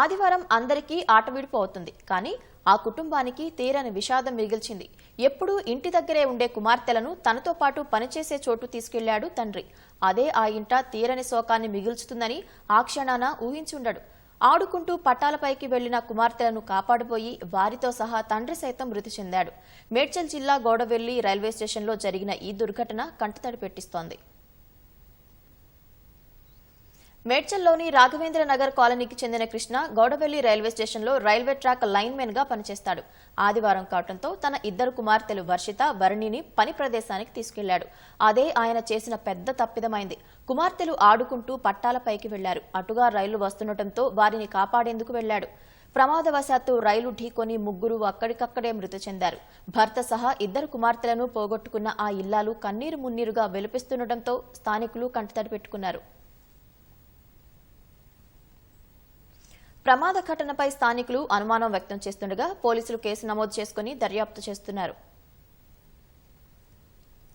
ఆదివారం అందరికీ ఆటవిడుపు అవుతుంది. కానీ ఆ కుటుంబానికి తీరని విషాదం మిగిల్చింది. ఎప్పుడూ ఇంటి దగ్గరే ఉండే కుమార్తెలను తనతో పాటు పనిచేసే చోటు తీసుకెళ్ళాడు తండ్రి. అదే ఆ ఇంట తీరని శోకాన్ని మిగుల్చుతుందని ఆ క్షణాన ఊహించుండడు. ఆడుకుంటూ పట్టాలపైకి వెళ్ళిన కుమార్తెలను కాపాడబోయి వారితో సహా తండ్రి సైతం మృతి చెందాడు. మేడ్చల్ జిల్లా గోడవెల్లి రైల్వే స్టేషన్లో జరిగిన ఈ దుర్ఘటన కంటతడి పెట్టిస్తోంది. మేడ్చల్లోని రాఘవేంద్ర నగర్ కాలనీకి చెందిన కృష్ణ గౌడవెల్లి రైల్వే స్టేషన్లో రైల్వే ట్రాక్ లైన్మెన్గా పనిచేస్తాడు. ఆదివారం కావడంతో తన ఇద్దరు కుమార్తెలు వర్షిత భరణిని పని ప్రదేశానికి తీసుకెళ్ళాడు. అదే ఆయన చేసిన పెద్ద తప్పిదమైంది. కుమార్తెలు ఆడుకుంటూ పట్టాలపైకి వెళ్ళారు. అటుగా రైలు వస్తుండటంతో వారిని కాపాడేందుకు వెళ్ళాడు. ప్రమాదవశాత్తు రైలు ఢీకొని ముగ్గురు అక్కడికక్కడే మృతి చెందారు. భర్త సహా ఇద్దరు కుమార్తెలను పోగొట్టుకున్న ఆ ఇల్లాలు కన్నీరు మున్నీరుగా వెలిపిస్తుండటంతో స్థానికులు కంటతడి పెట్టుకున్నారు. ప్రమాద ఘటనపై స్థానికులు అనుమానం వ్యక్తం చేస్తుండగా పోలీసులు కేసు నమోదు చేసుకుని దర్యాప్తు చేస్తున్నారు.